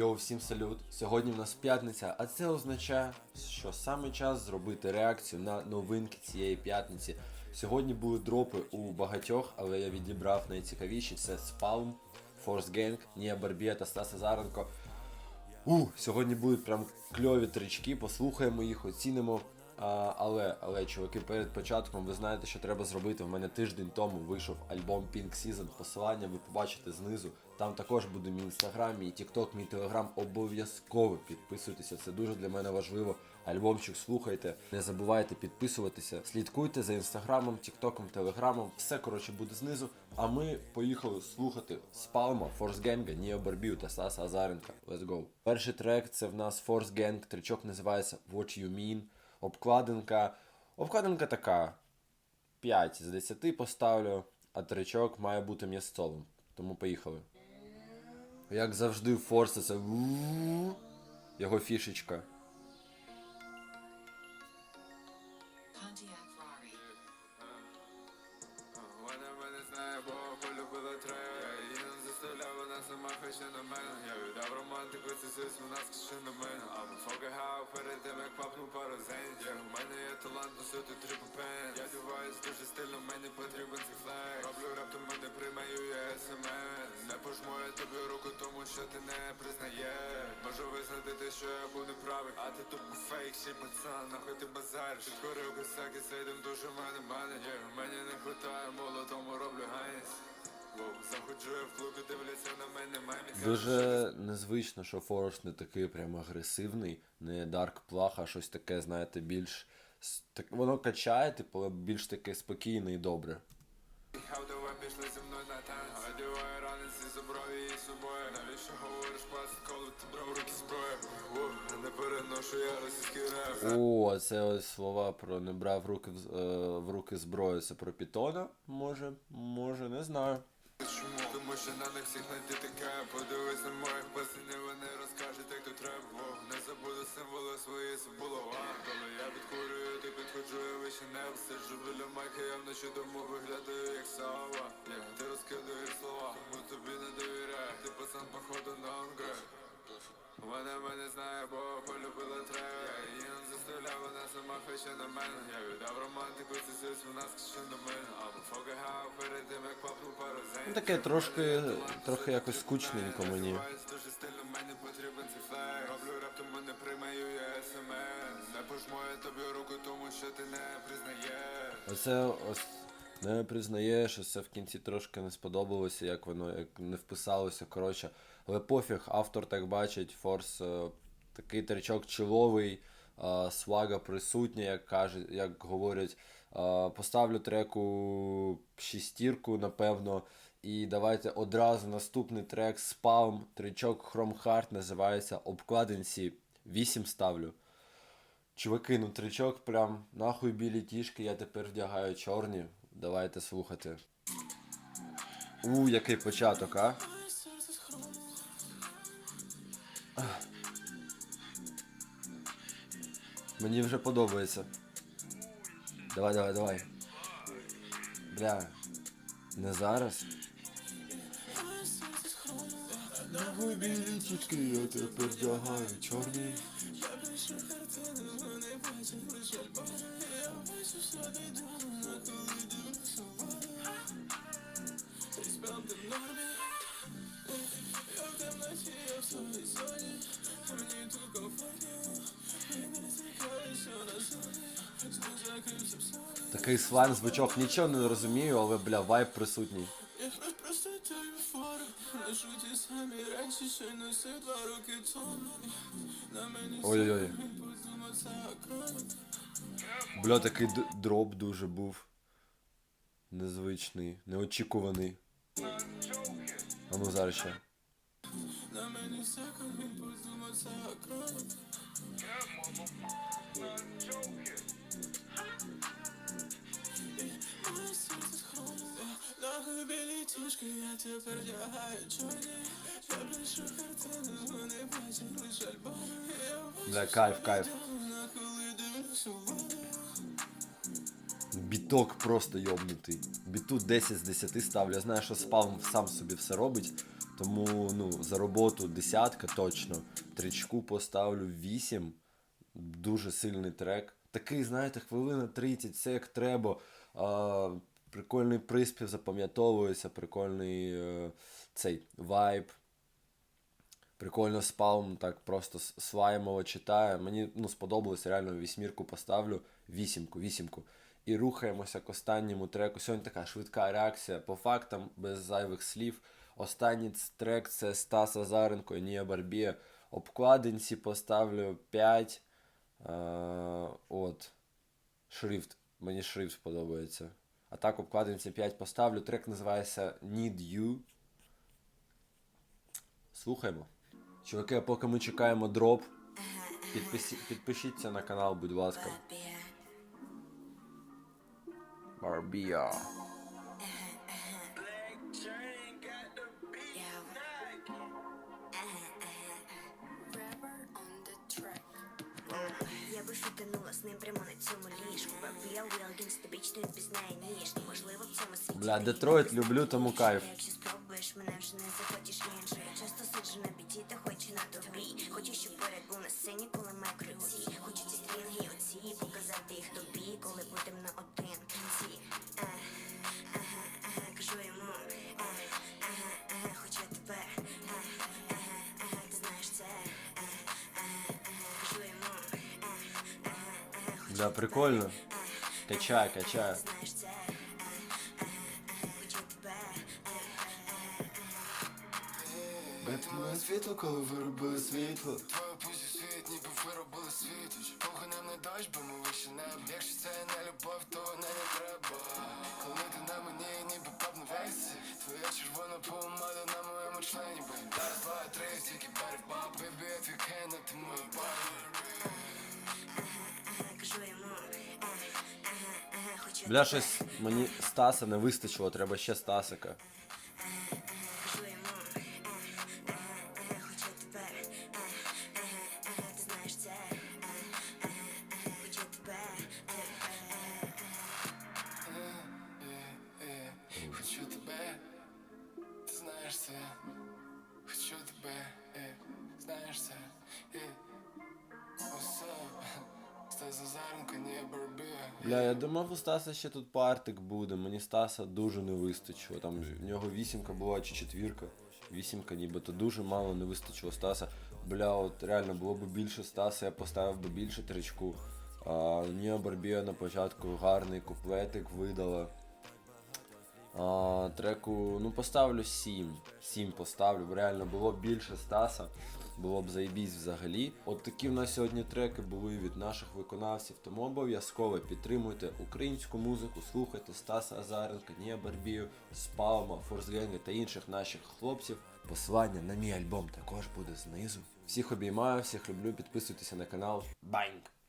Йоу, всім салют! Сьогодні в нас п'ятниця, а це означає, що саме час зробити реакцію на новинки цієї п'ятниці. Сьогодні були дропи у багатьох, але я відібрав найцікавіші. Це Spalm, Force Gang, Nia Барбія та Стаса Заренко. У, сьогодні будуть прям кльові трички, послухаємо їх, оцінимо. Але, але, чуваки, перед початком ви знаєте, що треба зробити. В мене тиждень тому вийшов альбом Pink Season. Посилання ви побачите знизу. Там також буде мій інстаграм, мій тікток, мій телеграм. Обов'язково підписуйтеся. Це дуже для мене важливо. Альбомчик слухайте. Не забувайте підписуватися. Слідкуйте за інстаграмом, тіктоком, телеграмом. Все коротше буде знизу. А ми поїхали слухати Спалма, Gang, Ніо Барбію та Стаса Азаренка. Let's go. Перший трек це в нас Gang. Тричок називається What You Mean. Обкладинка. Обкладинка така. 5 з 10 поставлю, а тричок має бути м'ясцовим. Тому поїхали. Як завжди, форситься. його фішечка. Перед тим, як папнув пару зендів У мене є талант носити трипу пен. Я діваюсь дуже стильно, мені потрібен цей флекс. Роблю реп, то мене приймаю, я смс Не пожму я тобі руку, тому що ти не признаєш. Можу визнати те, що я був неправий А ти тупо фейк, ще пацан, нахуй ти базариш? Підкорив косяк і сейдем дуже мене мене Мені не хватає молотому роблю ганець Дуже незвично, що Форс не такий прям агресивний, не Дарк Плах, а щось таке, знаєте, більш. Так, воно качає, типу, але більш таке спокійне і добре. О, це ось слова про не брав руки, в- е, в руки зброю. Це про Пітона? Може, може, не знаю. Тому що на них всіх знайти таке. Подивись на моїх пацанів, вони розкажуть, як то треба Не забуду символи свої, це було вам Коли я підкурюю, ти підходжу, я вище не сиджу біля майки, я вночі дому виглядаю як сава Ти розкидаєш слова, тому тобі не довіряю. Ти пацан, походу, на онград Вона мене знає, бо полюбила трек. Я її не заставляв, вона сама хоче на мене. Я віддав романтику, це сись, вона скаже на мене. А ми фокагав перед тим, як папнув пару зень Ну таке трошки, трохи якось скучненько мені. Дуже стильно, мені потрібен цей флек. Роблю реп, тому не приймаю я смс Не пожму я тобі руку, тому що ти не признаєш. Оце ось не признає, що це в кінці трошки не сподобалося, як воно як не вписалося. Коротше, але пофіг, автор так бачить, Форс е, такий тричок чоловий, е, свага присутня, як каже, як говорять. Е, поставлю треку шістірку, напевно. І давайте одразу наступний трек Spalm, тричок Chrome Heart називається Обкладинці 8 ставлю. Чуваки, ну тричок прям нахуй білі тішки, я тепер вдягаю чорні. Давайте слухати. У, який початок, а? Мені вже подобається. Давай, давай, давай. Бля. Не зараз. Нахуй білі тішки, я тепер вдягаю чорні. Такий слайм звучок, нічого не розумію, але бля, вайб присутній. Я просто тобі фору На шуті самі речі, що й носив два роки тому На мені Ой-ой-ой. подумав, це кров Бля, такий дроп дуже був. Незвичний, неочікуваний. А ну зараз ще. Кров Моє серце сховане Нахуй білі тішки, я тепер вдягаю чорні Я пишу картини, вони бачать лиш альбоми Бля, кайф, кайф. коли дивлюсь у Біток просто йобнутий. Біту 10 з 10 ставлю. Я знаю, що спалм сам собі все робить. Тому ну, за роботу десятка точно. Тричку поставлю 8. Дуже сильний трек. Такий, знаєте, хвилина 30, все як треба. А, прикольний приспів запам'ятовується, прикольний е, цей вайб. Прикольно спалм, так просто с- слаймово читає. Мені ну, сподобалось, реально вісьмірку поставлю, вісімку, вісімку. І рухаємося к останньому треку. Сьогодні така швидка реакція по фактам, без зайвих слів. Останній трек це Стас Азаренко і Нія Барбія. Обкладинці поставлю 5. Е, от. Шрифт. Мені шрифт подобається. А так обкладинці 5 поставлю. Трек називається Need You. Слухаємо. Чуваки, а поки ми чекаємо дроп, підписі... підпишіться на канал, будь ласка. Барбія. Я би з ним прямо на цьому ліжку Бабіл, Вілгінс, тобі чи не впізнає ніж Можливо в цьому світі Бля, Детройт люблю, тому кайф. Якщо спробуєш, мене вже не захочеш інше Я часто сиджу на біті та хочу на тобі. Хочу, щоб поряд був на сцені, коли ми круті. Хочу ці стрінги оці, показати їх тобі Коли будемо на Бля, прикольно. Качай, Хочу тебе Бетмене світло, коли виробили світло? Твоя пузі світ, ніби виробили світоч Поганем не дощ, бо ми вище небо Якщо це не любов, то не, не треба. Коли ти на мені, ніби пап на весі Твоя червона помада на моєму члені. Бей, раз, два, три, тільки берег баб. Бебі, ти моя баба Бля, щось мені Стаса не вистачило, треба ще Стасика. Бля, я думав, у Стаса ще тут партик буде. Мені Стаса дуже не вистачило. Там в нього вісімка була чи четвірка. Вісімка, нібито дуже мало не вистачило Стаса. Бля, от реально було б більше Стаса, я поставив би більше тричку. А, Ніа Барбія на початку гарний куплетик видала. А, треку, ну поставлю 7. 7 поставлю, реально було більше Стаса. Було б заєбісь взагалі. От такі в нас сьогодні треки були від наших виконавців. Тому обов'язково підтримуйте українську музику, слухайте Стаса Азаренка, Нія Барбію, Спалма, Форсгенги та інших наших хлопців. Посилання на мій альбом також буде знизу. Всіх обіймаю, всіх люблю, підписуйтеся на канал. Баньк!